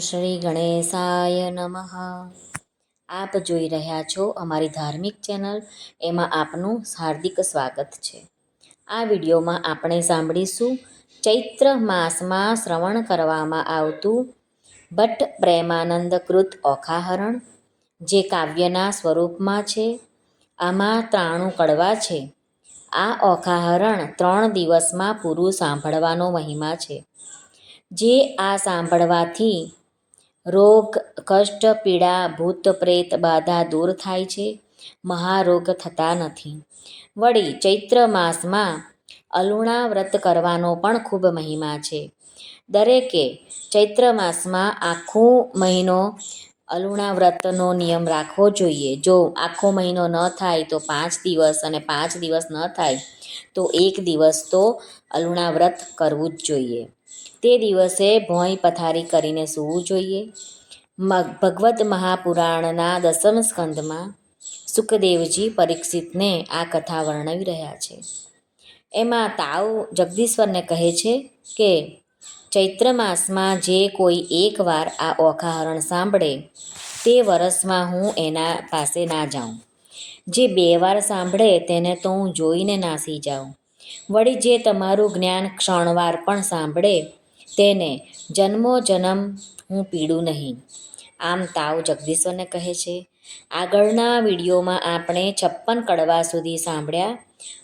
શ્રી ગણેશાય નમઃ. આપ જોઈ રહ્યા છો અમારી ધાર્મિક ચેનલ. એમાં આપનું હાર્દિક સ્વાગત છે. આ વિડીયોમાં આપણે સાંભળીશું ચૈત્ર માસમાં શ્રવણ કરવામાં આવતું ભટ્ટ પ્રેમાનંદ કૃત ઓખાહરણ, જે કાવ્યના સ્વરૂપમાં છે. આમાં ત્રાણું કડવા છે. આ ઓખાહરણ ત્રણ દિવસમાં પૂરું સાંભળવાનો મહિમા છે. જે આ સાંભળવાથી રોગ, કષ્ટ, પીડા, ભૂત, પ્રેત, બાધા દૂર થાય છે. મહારોગ થતા નથી. વળી ચૈત્ર માસમાં અલુણા વ્રત કરવાનો પણ ખૂબ મહિમા છે. દરેકે ચૈત્ર માસમાં આખો મહિનો અલુણા વ્રતનો નિયમ રાખવો જોઈએ. જો આખો મહિનો ન થાય તો પાંચ દિવસ અને પાંચ દિવસ ન થાય તો એક દિવસ તો અલુણા વ્રત કરવું જ જોઈએ. તે દિવસે ભોંય પથારી કરીને સૂવું જોઈએ. ભગવત મહાપુરાણના દસમ સ્કંદમાં સુખદેવજી પરીક્ષિતને આ કથા વર્ણવી રહ્યા છે. એમાં તાવ જગદીશ્વરને કહે છે કે, ચૈત્ર માસમાં જે કોઈ એકવાર આ ઓખાહરણ સાંભળે, તે વરસમાં હું એના પાસે ના જાઉં. જે બે વાર સાંભળે તેને તો હું જોઈને નાસી જાઉં. વળી જે તમારું જ્ઞાન ક્ષણવાર પણ સાંભળે તેને, જન્મો જન્મ, હું પીડું નહીં. આમ તાવ જગદીશ્વરને કહે છે. આગળના વિડીયોમાં આપણે છપ્પન કડવા સુધી સાંભળ્યા.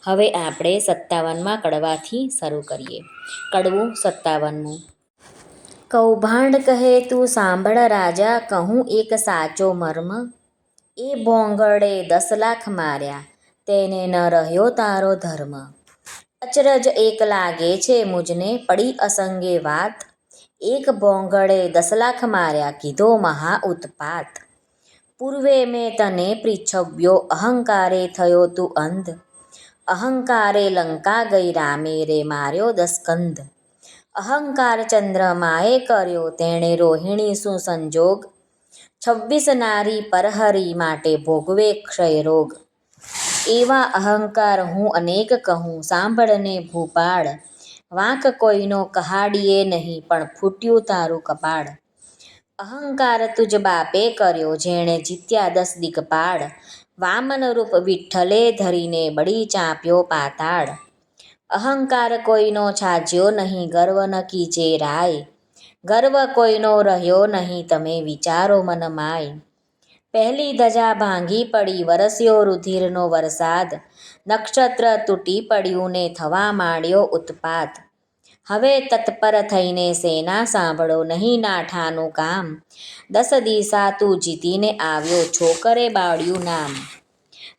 હવે આપણે સત્તાવનમાં કડવાથી શરૂ કરીએ. કડવું સત્તાવનમું કૌભાંડ કહે તું સાંભળ રાજા, કહું એક સાચો મર્મ. એ ભોંગળે દસ લાખ માર્યા, તેને ન રહ્યો તારો ધર્મ. અચરજ એક લાગે છે મુજને પડી અસંગે વાત. એક ભોંગળે દસ લાખ માર્યા કીધો મહા ઉત્પાત. પૂર્વે મેં તને પૃચ્છવ્યો, અહંકારે થયો તું અંધ. અહંકારે લંકા ગઈ રામે રે માર્યો દસકંદ. અહંકાર ચંદ્રમાએ કર્યો તેણે રોહિણી શું સંજોગ? છવ્વીસ નારી પરહરી માટે ભોગવે ક્ષયરોગ. એવા અહંકાર હું અનેક કહું, સાંભળને ભૂપાળ. વાંક કોઈનો કહાડીએ નહીં, પણ ફૂટ્યું તારું કપાળ. અહંકાર તુજ બાપે કર્યો, જેણે જીત્યા દસ દિગપાળ. વામન રૂપ વિઠ્ઠલે ધરીને બળી ચાંપ્યો પાતાળ. અહંકાર કોઈનો છાજ્યો નહીં, ગર્વ ન કીજે રાય. ગર્વ કોઈનો રહ્યો નહીં, તમે વિચારો મન માય. પહેલી ધજા ભાંગી પડી વરસ્યો રુધિરનો વરસાદ. નક્ષત્ર તૂટી પડ્યું ને થવા માંડ્યો ઉત્પાત. હવે તત્પર થઈને સેના સાંભળો, નહીં નાઠાનું કામ. દસ દિશા તું જીતીને આવ્યો, છોકરે બાળ્યું નામ.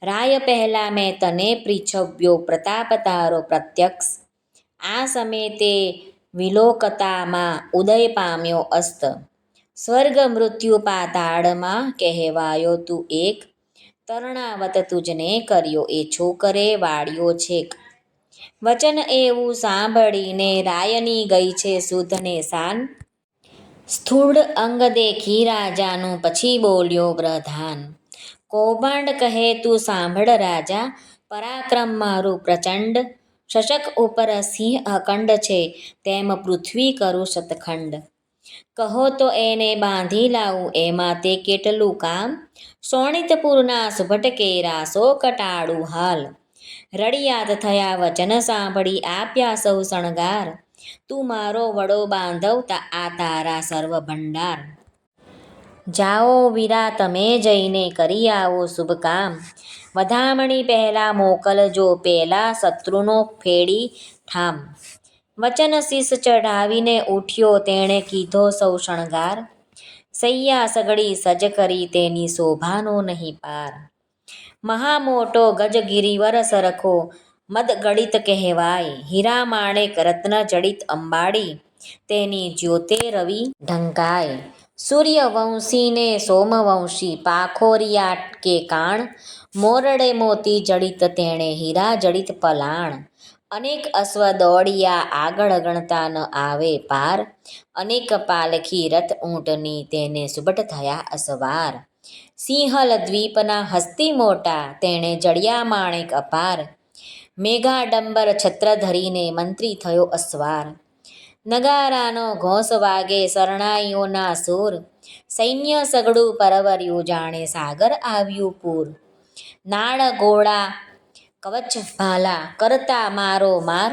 રાય પહેલા મેં તને પૃચ્છવ્યો પ્રતાપ તારો પ્રત્યક્ષ. આ સમય તે વિલોકતામાં ઉદય પામ્યો અસ્ત. સ્વર્ગ મૃત્યુ પાતાળમાં કહેવાયો તું એક. તરણાવત તુજને કર્યો એ છોકરે વાળ્યો છેક. વચન એવું સાંભળીને રાયની ગઈ છે સુધને સાન. સ્થૂળ અંગ દેખી રાજાનું પછી બોલ્યો પ્રધાન. કૌભાંડ કહે તું સાંભળ રાજા, પરાક્રમ મારું પ્રચંડ. શશક ઉપર સિંહ અખંડ છે, તેમ પૃથ્વી કરું શતખંડ કહો તો એને બાંધી લાવું, એમાં તે કેટલું કામ? સોણિતપુરના સુભટકે રાસો સો કટાળું હાલ. રડિયાત થયા વચન સાંભળી આપ્યા સૌ શણગાર. તું મારો વડો બાંધવતા આ તારા સર્વ ભંડાર જાઓ વીરા, તમે જઈને કરી આવો શુભ કામ. વધામણી પહેલા મોકલજો, પહેલા શત્રુનો ફેડી ઠામ. વચન શીસ ચઢાવીને ઉઠ્યો તેણે કીધો, સૌ શણગાર. સૈયા સગડી સજ કરી તેની શોભાનો નહીં પાર. મહા મોટો ગજગિરિવર સરખો મદગળિત કહેવાય. હીરા માણેક રત્ન જડિત અંબાડી, તેની જ્યોતે રવિ ઢંકાય. સૂર્યવંશીને સોમવંશી પાખોરિયા કે કાણ? મોરડે મોતી જડિત તેણે હીરા જડિત પલાણ. અનેક અશ્વ દોડિયા આગળ ગણતા ન આવે પાર. અનેક પાલખી રથ ઊંટની તેને સુબટ થયા અસવાર. સિંહલ દ્વીપના હસ્તી મોટા તેણે જડિયા માણેક અપાર. મેઘાડંબર છત્ર ધરીને મંત્રી થયો અસવાર. નગારાનો ઘોસ વાગે શરણાઈઓના સૂર. સૈન્ય સગડું પરવર્યું જાણે સાગર આવ્યું પૂર. નાળ ગોળા કવચ ભાલા કરતા મારો માર.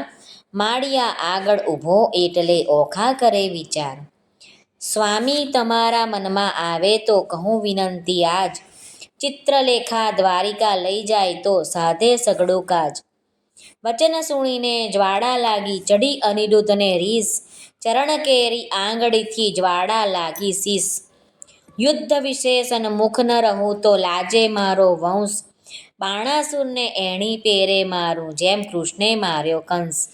માળિયા આગળ ઊભો એટલે ઓખા કરે વિચાર. સ્વામી તમારા મનમાં આવે તો કહું વિનંતી આજ. ચિત્રલેખા દ્વારિકા લઈ જાય તો સાધે સગડું કાજ. વચન સુણીને જ્વાળા લાગી ચડી અનિરુદ્ધને રીસ. ચરણ કેરી આંગળીથી જ્વાળા લાગી શીસ યુદ્ધ વિશેષન મુખ ન રહું તો લાજે મારો વંશ. બાણાસુરને એણી પેરે મારું, જેમ કૃષ્ણે માર્યો કંસ.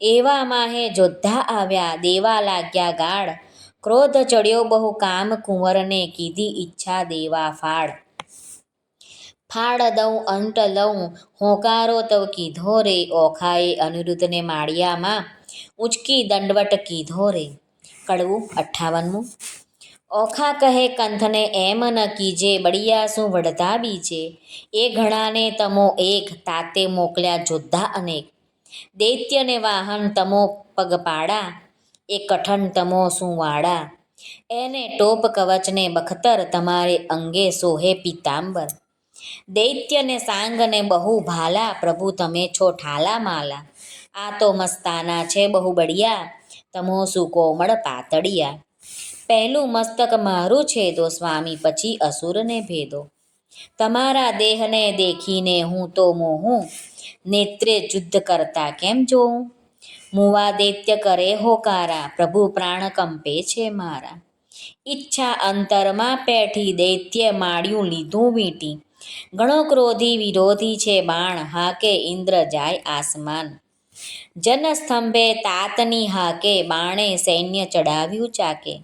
એવા માહે જોદ્ધા આવ્યા, દેવા લાગ્યા ગાળ. ક્રોધ ચડ્યો બહુ કામ કુંવરને કીધી ઈચ્છા દેવા ફાળ. ફાળ દઉં અંત લઉં, હોકારો તવ કીધો રે, ઓખાએ અનિરુદ્ધને માળિયામાં. ઉચકી દંડવટ કીધો રે. કડવું, અઠ્ઠાવનમું. ઓખા કહે કંથને એમ ન કીજે બળિયા શું વડતા બીજે? એ ઘણાને તમો એક, તાતે મોકલ્યા જોદ્ધા અનેક. દૈત્યને વાહન તમો પગપાળા એ કઠન તમો શું વાળા એને ટોપ કવચને બખતર, તમારે અંગે સોહે પિતાંબર. દૈત્યને સાંગને બહુ ભાલા, પ્રભુ તમે છો ઠાલા માલા. આ તો મસ્તાના છે બહુ બળિયા તમો શું કોમળ પાતળિયા? પહેલું મસ્તક મારું છે તો સ્વામી, પછી અસુરને ભેદો. તમારા દેહને દેખીને હું તો મોહું. નેત્રે યુદ્ધ કરતા કેમ જોઉં? મુવાદિત્ય કરે હોકારા પ્રભુ પ્રાણ કંપે છે મારા. ઈચ્છા અંતરમાં પેઠી દૈત્ય માળ્યું લીધું વીંટી. ઘણો ક્રોધી વિરોધી છે બાણ, હાકે ઇન્દ્ર જાય આસમાન. જનસ્તંભે તાતની હાકે, બાણે સૈન્ય ચડાવ્યું ચાકે.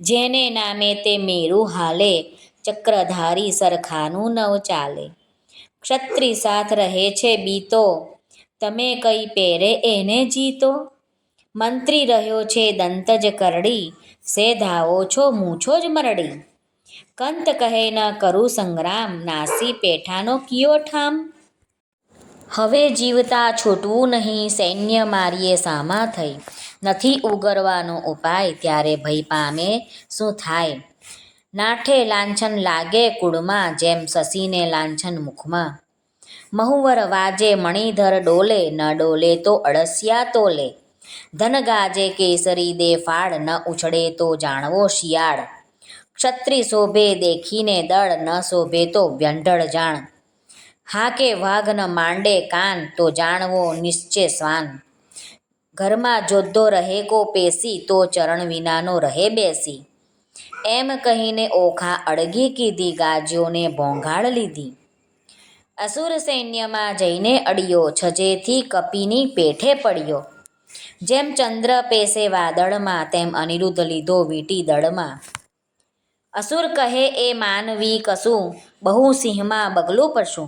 જેને નામે તે મેરું હાલે, ચક્રધારી સરખાનું નવ ચાલે. ક્ષત્રિ સાથ રહે છે બીતો, તમે કઈ પહેરે એને જીતો? મંત્રી રહ્યો છે દંતજ કરડી સે ધાવો છો મૂછો જ મરડી. કંત કહે ન કરું સંગ્રામ, નાસી પેઠાનો કિયો ઠામ? હવે જીવતા છૂટવું નહીં, સૈન્ય મારીએ સામા થઈ. નથી ઉગરવાનો ઉપાય ત્યારે ભય પામે શું થાય? નાઠે લાંછન લાગે કુળમાં, જેમ સસીને લાંછન મુખમાં. મહુવર વાજે મણિધર ડોલે, ન ડોલે તો અળસિયા તોલે. ધન ગાજે કેસરી દે ફાળ, ન ઉછળે તો જાણવો શિયાળ. ક્ષત્રિ શોભે દેખીને દળ, ન શોભે તો વ્યંઢળ જાણ. હાકે વાઘ ન માંડે કાન, તો જાણવો નિશ્ચય શ્વાન. ઘરમાં જોદ્ધો રહે કો પેસી, તો ચરણ વિનાનો રહે બેસી. એમ કહીને ઓખા અડગી કીધી ગાજીઓને ભોંઘાળ લીધી. અસુર સૈન્યમાં જઈને અડ્યો, છજેથી કપીની પેઠે પડ્યો. જેમ ચંદ્ર પેસે વાદળમાં, તેમ અનિરુદ્ધ લીધો વીટી દળમાં. અસુર કહે, એ માનવી કશું બહુ સિંહમાં બગલું પશુ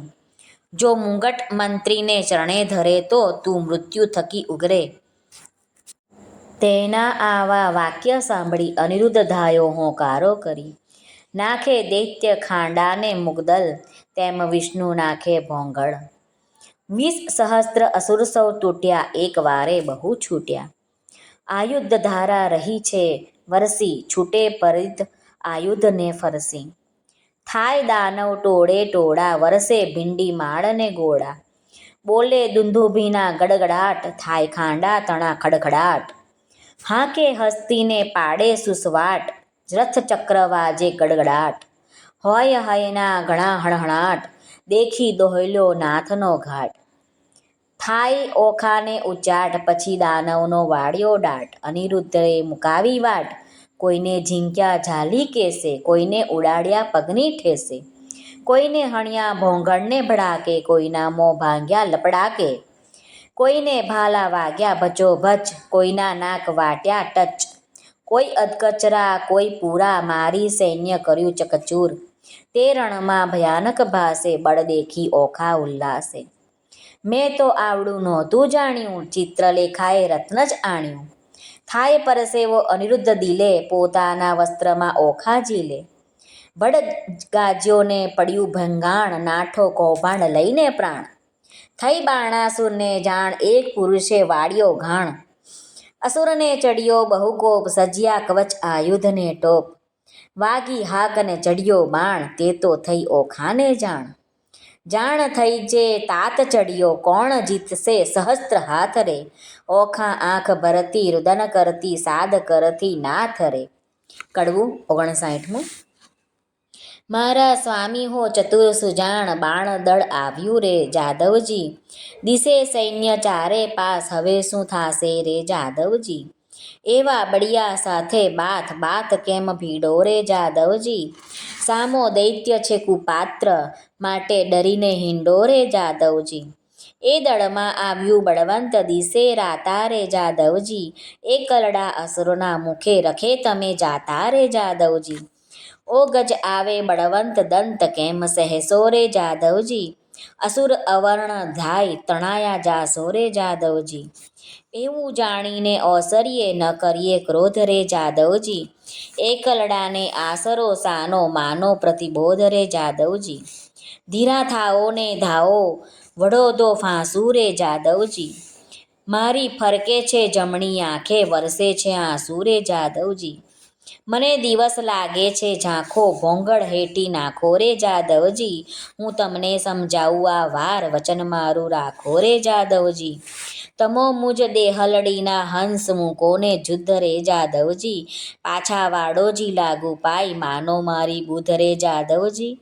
જો મુંગટ મંત્રીને ચરણે ધરે, તો તું મૃત્યુ થકી ઉગરે. તેના આવા વાક્ય સાંભળી અનિરુદ્ધ ધાયો હોંકારો કરી. નાખે દૈત્ય ખાંડાને મુગદલ, તેમ વિષ્ણુ નાખે ભોંગળ. વીસ સહસ્ત્ર અસુર સૌ તૂટ્યા, એક વારે બહુ છૂટ્યા. આયુધ ધારા રહી છે, વરસી, છૂટે પરિત આયુધને ફરસી. થાય દાનવ ટોળે ટોળા, વરસે ભીંડી માળને ગોળા. બોલે દુંધુભીના ગડગડાટ, થાય ખાંડા તણા ખડખડાટ. હાકે હસ્તીને પાડે સુસવાટ રથ ચક્રવાજે ગડગડાટ. હોય હયના ઘણા હણહણાટ, દેખી દોહલ્યો નાથનો ઘાટ. થાય ઓખાને ઉચાટ, પછી દાનવનો વાળ્યો દાટ. અનિરુદ્ધે મુકાવી વાટ, કોઈને ઝીંક્યા ઝાલી કેસે, કોઈને ઉડાડ્યા પગની ઠેસે. કોઈને હણ્યા ભોંગણને ભડાકે, કોઈના મોં ભાંગ્યા લપડાકે. કોઈને ભાલા વાગ્યા ભચો ભચ કોઈના નાક વાટ્યા ટચ. કોઈ અધકચરા, કોઈ પૂરા મારી સૈન્ય કર્યું ચકચૂર. તે રણમાં ભયાનક ભાસે બળ દેખી ઓખા ઉલ્લાસે. મેં તો આવડું નહોતું જાણ્યું, ચિત્રલેખાએ રત્ન જ આણ્યું. થાય પરસેવો અનિરુદ્ધ દિલે, પોતાના વસ્ત્રમાં ઓખા ઝીલે. બળ ગાજ્યોને પડ્યું ભંગાણ, નાઠો કૌભાંડ લઈને પ્રાણ. થઈ બાણાસુરને જાણ એક પુરુષે વાળ્યો ઘાણ. અસુરને ચડ્યો બહુકોપ, સજ્યા કવચ આયુધને ટોપ. વાગી હાકને ચડ્યો બાણ, તે તો થઈ ઓખાને જાણ. જાણ થઈ જે તાત ચડ્યો, કોણ જીતશે સહસ્ત્ર હાથ રે ઓખા આંખ ભરતી, રુદન કરતી, સાદ કરતી નાથ રે કડવું ઓગણસાઠમું. મારા સ્વામી હો ચતુર સુજાણ બાણ દળ આવ્યું રે જાદવજી દિશે સૈન્ય ચારે પાસ, હવે શું થાશે રે જાદવજી એવા બળિયા સાથે બાથ બાથ કેમ ભીડો રે જાદવજી સામો દૈત્ય છે કુપાત્ર, માટે ડરીને હિંડો રે જાદવજી એ દળમાં આવ્યું બળવંત દિશે રાતા રે જાદવજી એ કલડા અસુરના મુખે રખે તમે જાતા રે જાદવજી ઓ ગજ આવે બળવંત દંત કેમ સહેસો રે જાદવજી અસુર અવર્ણ ધાય તણાયા જા સોરે જાદવજી એવું જાણીને ઓસરીએ ન કરીએ ક્રોધ રે જાદવજી એકલડાને આસરો સાનો માનો પ્રતિબોધ રે જાદવજી ધીરા થાઓ ને ધાઓ વડો દો ફાંસુ રે જાદવજી મારી ફરકે છે જમણી આંખે વરસે છે આંસુ રે જાદવજી મને દિવસ લાગે છે, ઝાંખો ભોંગળ હેટી નાખો રે જાદવજી. હું તમને સમજાવું, આ વાર વચન મારું રાખો રે જાદવજી. તમો મુજ દેહલડીના હંસ મૂકોને જુદ્ધ રે જાદવજી. પાછા વાડોજી લાગુ પાઈ માનો મારી બુધ રે જાદવજી.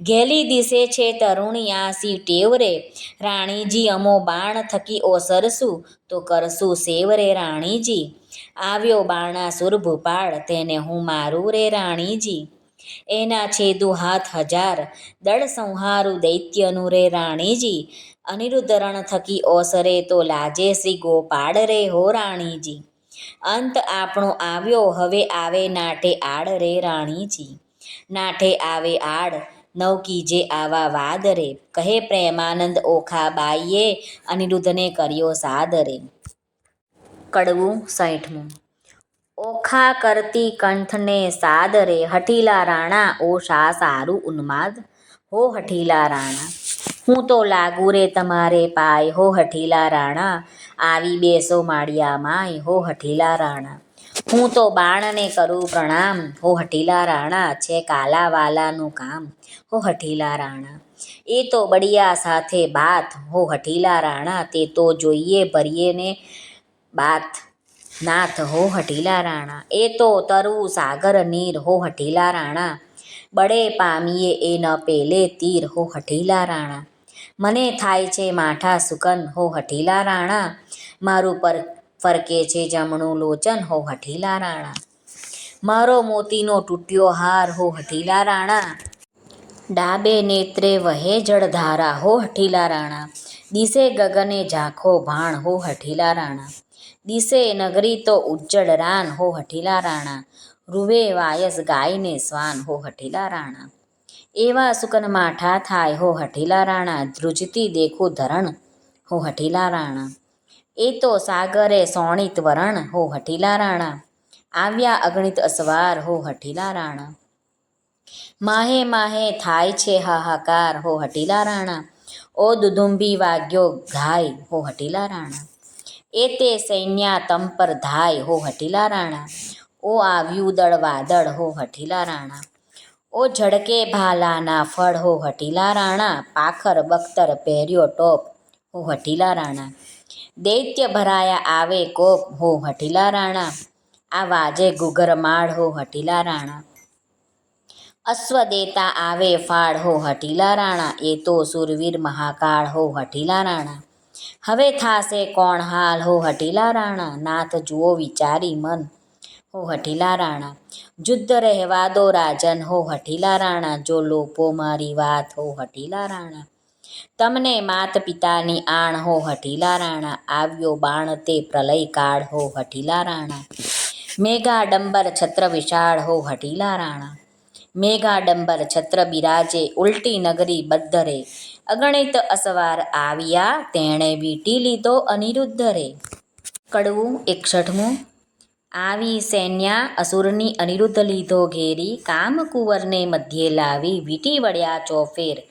ઘેલી દિશે છે તરુણી આસી ટેવરે રાણીજી અમો બાણ થકી ઓસરશું, તો કરશું સેવરે રાણીજી. આવ્યો બાણાસુર ભૂપાળ તેને હું મારું રે રાણીજી. એના છેદુ હાથ હજાર, દળ સંહારું દૈત્યનું રે રાણીજી. અનિરુદ્ધ રણ થકી ઓસરે તો લાજે શ્રી ગોપાળ રે હો રાણીજી. અંત આપણો આવ્યો, હવે આવે નાટે આડ રે રાણીજી. નાઠે આવે આડ નવ જે આવા વાદ રે. કહે પ્રેમાનંદ ઓખા બાઈએ, અનિરુદ્ધને કર્યો સાદ રે. કડવું સાઠમું. ઓખા કરતી કંઠને સાદરે હઠીલા રાણા, ઓ શા સારું ઉન્માદ? હો હઠીલા રાણા, હું તો લાગુ રે તમારે પાય. હો હઠીલા રાણા, આવી બેસો માળિયા માય. હો હઠીલા રાણા, હું તો બાણને કરું પ્રણામ. હો હઠીલા રાણા, છે કાલાવાલાનું કામ. હો હઠીલા રાણા, એ તો બળિયા સાથે બાત હો હઠીલા રાણા, તે તો જોઈએ ભરીએ ને બાત. નાથ હો હઠીલા રાણા, એ તો તરવું સાગર નીર હો હઠીલા રાણા. બળે પામીએ એ ન પેલે તીર હો હઠીલા રાણા. મને થાય છે માઠા સુકન હો હઠીલા રાણા. મારું પર ફરકે છે જમણું લોચન હો હઠીલા રાણા. મારો મોતીનો તૂટ્યો હાર હો હઠીલા રાણા. ડાબે નેત્રે વહે જળધારા હો હઠીલા રાણા. દિશે ગગને ઝાંખો ભાણ હો હઠીલા રાણા. દિશે નગરી તો ઉજ્જડ રાન હો હઠીલા રાણા. રૂવે વાયસ ગાયને સ્વાન હો હઠીલા રાણા. એવા સુકન માઠા થાય હો હઠીલા રાણા. ધ્રુજતી દેખું ધરણ હો હઠીલા રાણા. એ તો સાગરે સોણિત વરણ હો હઠીલા રાણા. આવ્યા અગણિત અસવાર હો હઠીલા રાણા. માહે માહે થાય છે હાહાકાર હો હટીલા રાણા. ઓ દુદુંબી વાગ્યો ઘાય હો હટીલા રાણા. એ તે સૈન્યા તમ પર ધાય હો હટીલા રાણા. ઓ આવ્યું દળ વાદળ હો હટીલા રાણા. ઓ ઝડકે ભાલાના ફળ હો હટીલા રાણા. પાખર બખ્તર પહેર્યો ટોપ હો હટીલા રાણા. દૈત્ય ભરાયા આવે કોપ હો હટીલા રાણા. આ વાજે ગુગરમાળ હો હટીલા રાણા. અશ્વ દેતા આવે ફાળ હો હટીલા રાણા. એ તો સુરવીર મહાકાળ હો હટીલા રાણા. હવે થાશે કોણ હાલ? હો હટીલા રાણા, નાથ જુઓ વિચારી મન. હો હટીલા રાણા, જુદ્ધ રહેવા દો રાજન. હો હટીલા રાણા, જો લોપો મારી વાત. હો હટીલા રાણા, તમને માત પિતાની આણ. હો હટીલા રાણા, આવ્યો બાણ તે પ્રલય કાળ. હો હટીલા રાણા મેઘાડંબર છત્ર વિશાળ. હો હટીલા રાણા મેઘાડંબર છત્ર બિરાજે. ઉલટી નગરી બદ્ધરે અગણિત અસવાર આવ્યા, તેણે વીંટી લીધો અનિરુદ્ધ રે. કડવું, એકસઠમું. આવી સૈન્યા અસુરની અનિરુદ્ધ લીધો ઘેરી કામકુંવરને મધ્યે લાવી વીંટી વળ્યા ચોફેર.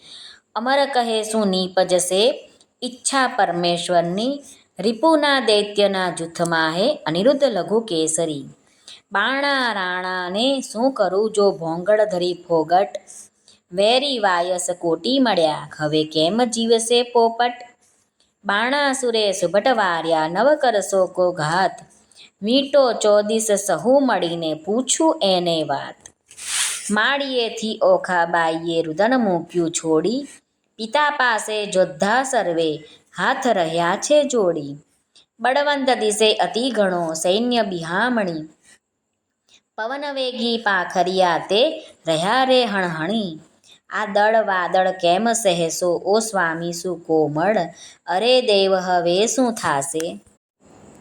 અમર કહે શું નીપજશે? ઈચ્છા પરમેશ્વરની, રિપુના દૈત્યના જૂથમાં હે અનિરુદ્ધ લઘુ કેસરી. બાણા રાણાને શું કરું જો ભોંગળ ધરી ફોગટ? વેરી વાયસ કોટી મળ્યા. હવે કેમ જીવશે પોપટ? બાણાસુરે સુભટ વાર્યા નવ કરશો કો ઘાત. મીટો ચોદીસ સહુ મળીને પૂછું એને વાત. માળીએથી ઓખા બાઈએ રુદન મૂક્યું છોડી. પિતા પાસે જોદ્ધા સર્વે, હાથ રહ્યા છે જોડી. બળવંત દિશે અતિ ઘણો સૈન્ય બિહામણી. પવનવેગી પાખરિયા તે રહ્યા રે હણહણી. આ દળ વાદળ કેમ સહેશો? ઓ સ્વામી, શું કોમળ? અરે દેવ, હવે શું થાશે?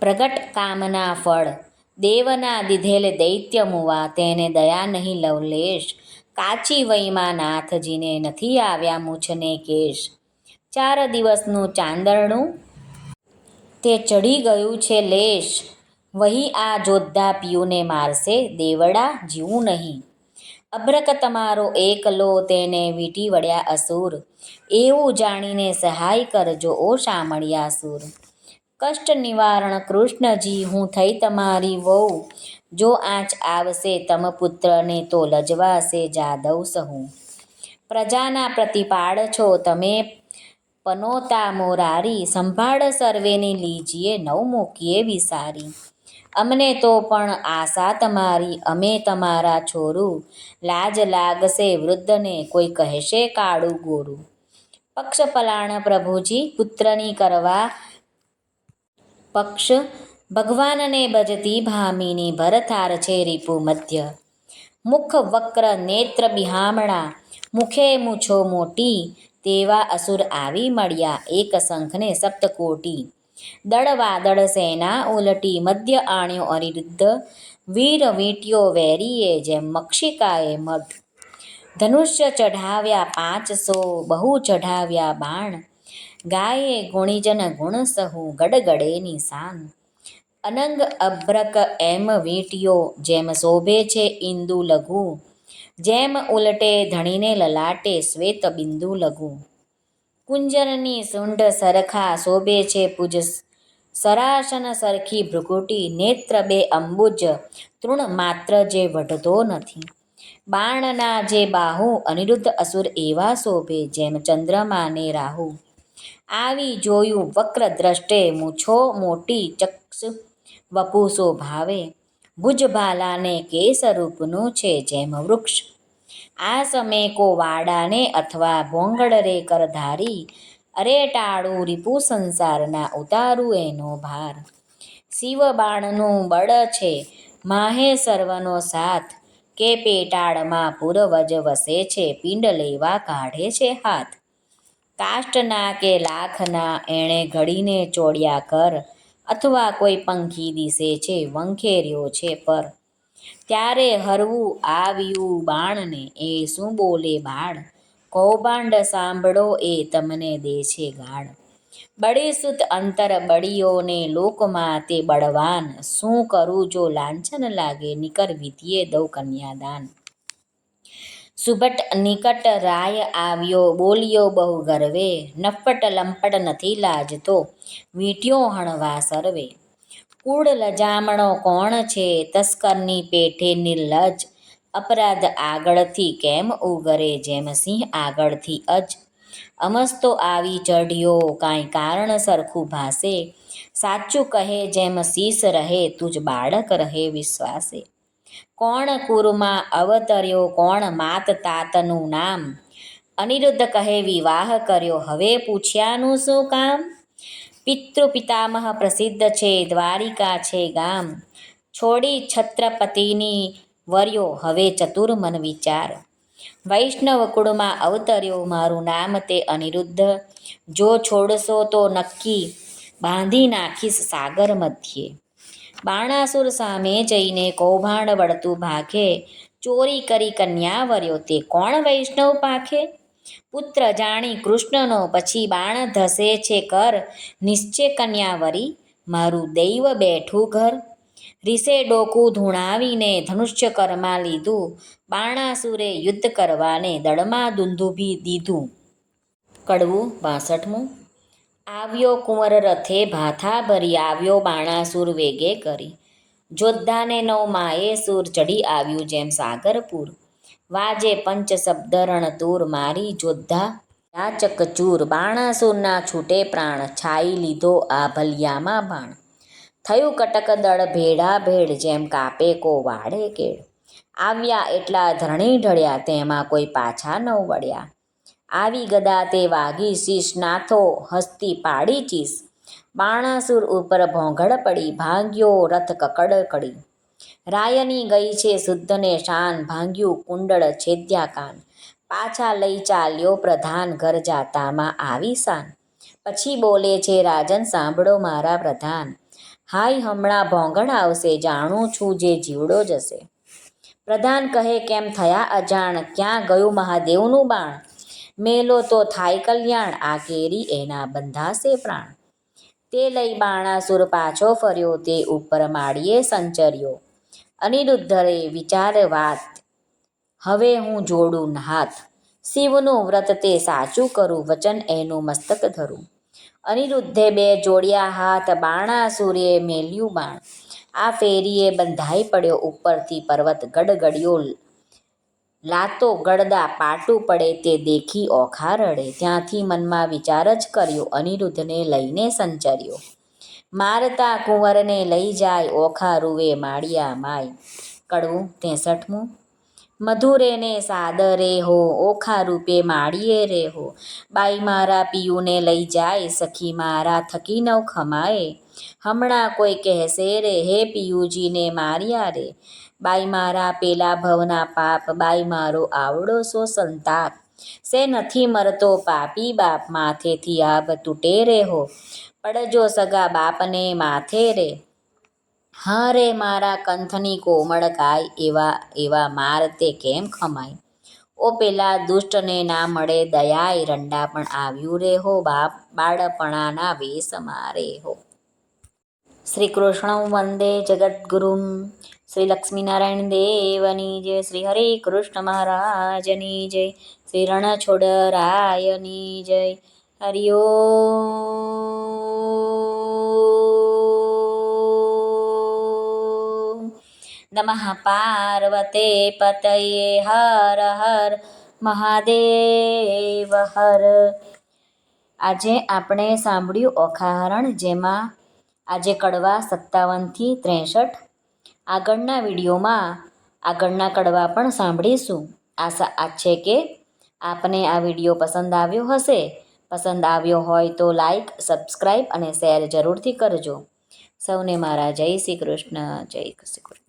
પ્રગટ કામના ફળ. દેવના દીધેલ દૈત્ય મુવા, તેને દયા નહીં લવલેશ. કાચી વયમાં નાથજીને નથી આવ્યા મૂછને કેશ. ચાર દિવસનું ચાંદરણું? તે ચઢી ગયું છે લેશ. વહી આ જોધા પિયુને મારશે. દેવડા જીવું નહીં. અભ્રક તમારો એકલો તેને વીંટી વળ્યા અસુર. એવું જાણીને સહાય કરજો ઓ શામળિયાસુર કષ્ટ નિવારણ કૃષ્ણજી, હું થઈ તમારી વહુ. જો આંચ આવશે તમ પુત્રને તો લજવાશે જાદવ સહુ. પ્રજાના પ્રતિપાળ છો તમે. પનોતા મોરારી, સંભાળ સર્વેની લીજીએ નવ મૂકીએ વિસારી. અમને તો પણ આશા તમારી, અમે તમારા છોરું. લાજ લાગશે વૃદ્ધને, કોઈ કહેશે કાળું ગોરું. પક્ષ પલાણ પ્રભુજી, પુત્રની કરવા પક્ષ, ભગવાનને ભજતી ભામિની ભરથાર છે રીપુ મધ્ય. મુખ વક્ર નેત્ર બિહામણા, મુખે મૂછો મોટી, તેવા અસુર આવી મળ્યા એક શંખને સપ્તકોટી. દળ વાદળ સેના ઉલટી મધ્ય આણ્યો અનિરુદ્ધ વીર વીંટ્યો વેરીએ જેમ મક્ષિકાએ મધ ધનુષ્ય ચઢાવ્યા પાંચસો બહુ ચઢાવ્યા બાણ ગાયે ગુણીજન ગુણ સહુ ગડગડેની સાન અનંગ અભ્રક એમ વીંટ્યો જેમ શોભે છે ઇન્દુ લઘુ જેમ ઉલટે ધણીને લલાટે શ્વેત બિંદુ લઘુ કુંજરની સૂંઢ સરખા શોભે છે પૂજ. સરાસન સરખી ભ્રુકુટી નેત્ર બે અંબુજ. તૃણ માત્ર જે વઢતો નથી. બાણના જે બાહુ અનિરુદ્ધ અસુર એવા શોભે જેમ ચંદ્રમાને રાહુ. આવી જોયું વક્ર દ્રષ્ટે મૂછો મોટી ચક્ષ વપુ શોભાવે ભુજ ભાલાને કેસ રૂપનું છે જેમ વૃક્ષ. આ સમે કો વાડાને અથવા ભોંગડ રે કરધારી અરે ટાળું રીપુ સંસારના ઉતારું એનો ભાર. શિવ બાણનું બળ છે, માહે સર્વનો સાથ. કે પેટાળમાં પૂર્વજ વસે છે, પિંડ લેવા કાઢે છે હાથ. કાષ્ટના કે લાખના એણે ઘડીને ચોડ્યા કર, અથવા કોઈ પંખી દિશે છે, વંખેર્યો છે પર. ત્યારે હરવું આવ્યું બાણને. એ શું બોલે બાળ કૌભાંડ સાંભળો એ તમને દે છે ગાળ બળીસુત અંતર બળીઓને લોકમાં તે બળવાન. શું કરું જો લાંછન લાગે? નિકર વિધિએ દઉં કન્યાદાન. સુભટ નિકટ રાય આવ્યો. બોલ્યો, બહુ ગર્વે. નફટ લંપટ નથી લાજતો. વીંટ્યો હણવા સર્વે. કુળ લજામણો કોણ છે? તસ્કરની પેઠે નિર્લજ. અપરાધ આગળથી કેમ ઉગરે? જેમ સિંહ આગળથી અજ. અમસ્તો આવી ચઢ્યો, કાંઈ કારણ સરખું ભાસે. સાચું કહે, જેમ શીશ રહે, તુજ બાળક રહે વિશ્વાસે. કોણ કુરમાં અવતર્યો? કોણ માત તાતનું નામ? અનિરુદ્ધ કહે, વિવાહ કર્યો. હવે પૂછ્યાનું શું કામ? પિતૃ પિતામહ પ્રસિદ્ધ છે, દ્વારિકા છે ગામ. છોડી છત્રપતિની વર્યો, હવે ચતુર મન વિચાર. વૈષ્ણવ કુળમાં અવતર્યો, મારું નામ તે અનિરુદ્ધ. જો છોડશો તો નક્કી, બાંધી નાખીશ સાગર મધ્યે. બાણાસુર સામે જઈને કૌભાંડ વળતું ભાગે, ચોરી કરી કન્યા વર્યો, તે કોણ વૈષ્ણવ પાખે? પુત્ર જાણી કૃષ્ણનો પછી બાણ ધસે છે કર નિશ્ચય કન્યાવરી, મારું દૈવ બેઠું ઘર. રીસે ડોકું ધૂણાવીને ધનુષ્ય કરમાં લીધું, બાણાસુરે યુદ્ધ કરવાને દળમાં દુંધુભી દીધું. કડવું બાસઠમું. આવ્યો કુંવર રથે ભાથા ભરી, આવ્યો બાણાસુર વેગે કરી. જોદ્ધાને નવ માએ સૂર ચડી આવ્યું જેમ સાગરપુર. વાજે પંચ શબ્દરણ રણતૂર મારી જોદ્ધા. યાચક ચૂર બાણાસુરના છૂટે પ્રાણ, છાઈ લીધો આ ભલિયામાં બાણ. થયું કટક દળ ભેડા ભેડ, જેમ કાપે કો વાડે કેળ આવ્યા એટલા ધરણી ઢળ્યા, તેમાં કોઈ પાછા ન વળ્યા. આવી ગદા તે વાગી શીશ, નાથો હસ્તી પાડી ચીસ. બાણાસુર ઉપર ભોંઘડ પડી, ભાંગ્યો રથ કકડ કડી. રાયની ગઈ છે શુદ્ધને શાન, ભાંગ્યું કુંડળ છેદ્યા કાન. પાછા લઈ ચાલ્યો પ્રધાન ઘર જાતામાં આવી શાન પછી બોલે છે, રાજન, સાંભળો મારા પ્રધાન. હાય, હમણાં ભોંગણ આવશે, જાણું છું જે જીવડો જશે. પ્રધાન કહે, કેમ થયા અજાણ? ક્યાં ગયું મહાદેવનું બાણ? મેલો તો થાય કલ્યાણ, આ કેરી એના બંધાશે પ્રાણ. તે લઈ બાણાસુર પાછો ફર્યો, તે ઉપર માળીએ સંચર્યો. અનિરુદ્ધરે વિચાર વાત, હવે હું જોડું હાથ. શિવનું વ્રત તે સાચું કરું, વચન એનું મસ્તક ધરું. અનિરુદ્ધે બે જોડ્યા હાથ, બાણા સૂર્યે મેલ્યું બાણ. આ ફેરીએ બંધાઈ પડ્યો ઉપરથી પર્વત ગડગડિયો, લાતો ગળદા પાટું પડે તે દેખી ઓખા રડે. ત્યાંથી મનમાં વિચાર જ કર્યો અનિરુદ્ધને લઈને સંચર્યો. મારતા કુંવરને લઈ જાય ઓખા રૂવે માળિયા માય કડવું તેસઠમું મધુરે ને સાદરે હો ઓખા રૂપે માળીએ રે હો બાઈ મારા પિયુને લઈ જાય, સખી મારા થકી નવ ખમાય હમણાં કોઈ કહેશે રે, હે પિયુજીને માર્યા રે. બાઈ મારા પેલા ભવના પાપ, બાઈ મારો આવડો સો સંતાપ. સે નથી મરતો પાપી બાપ, માથેથી આબ તૂટે રે હો પડજો સગા બાપને માથે રે. હા રે મારા કંથની કોમળ કાય એવા એવા માર તે કેમ ખમાય? ઓ પેલા દુષ્ટને ના મળે દયાય રંડા પણ આવ્યું રે હો બાપ, બાળપણાના વેશ મારે હો. શ્રી કૃષ્ણ વંદે જગદગુરુમ, શ્રી લક્ષ્મીનારાયણ દેવની જય, શ્રી હરે કૃષ્ણ મહારાજની જય, શ્રી રણછોડરાયની જય. હરિયો નમઃ પાર્વતે પતયે હર હર મહાદેવ હર આજે આપણે સાંભળ્યું ઓખાહરણ જેમાં આજે કડવા સત્તાવનથી ત્રેસઠ. આગળના વિડીયોમાં આગળના કડવા પણ સાંભળીશું. આશા આ છે કે આપને આ વીડિયો પસંદ આવ્યો હશે. પસંદ આવ્યો હોય તો લાઇક સબસ્ક્રાઈબ અને શેર જરૂરથી કરજો. સૌને મારા જય શ્રી કૃષ્ણ, જય શ્રી કૃષ્ણ.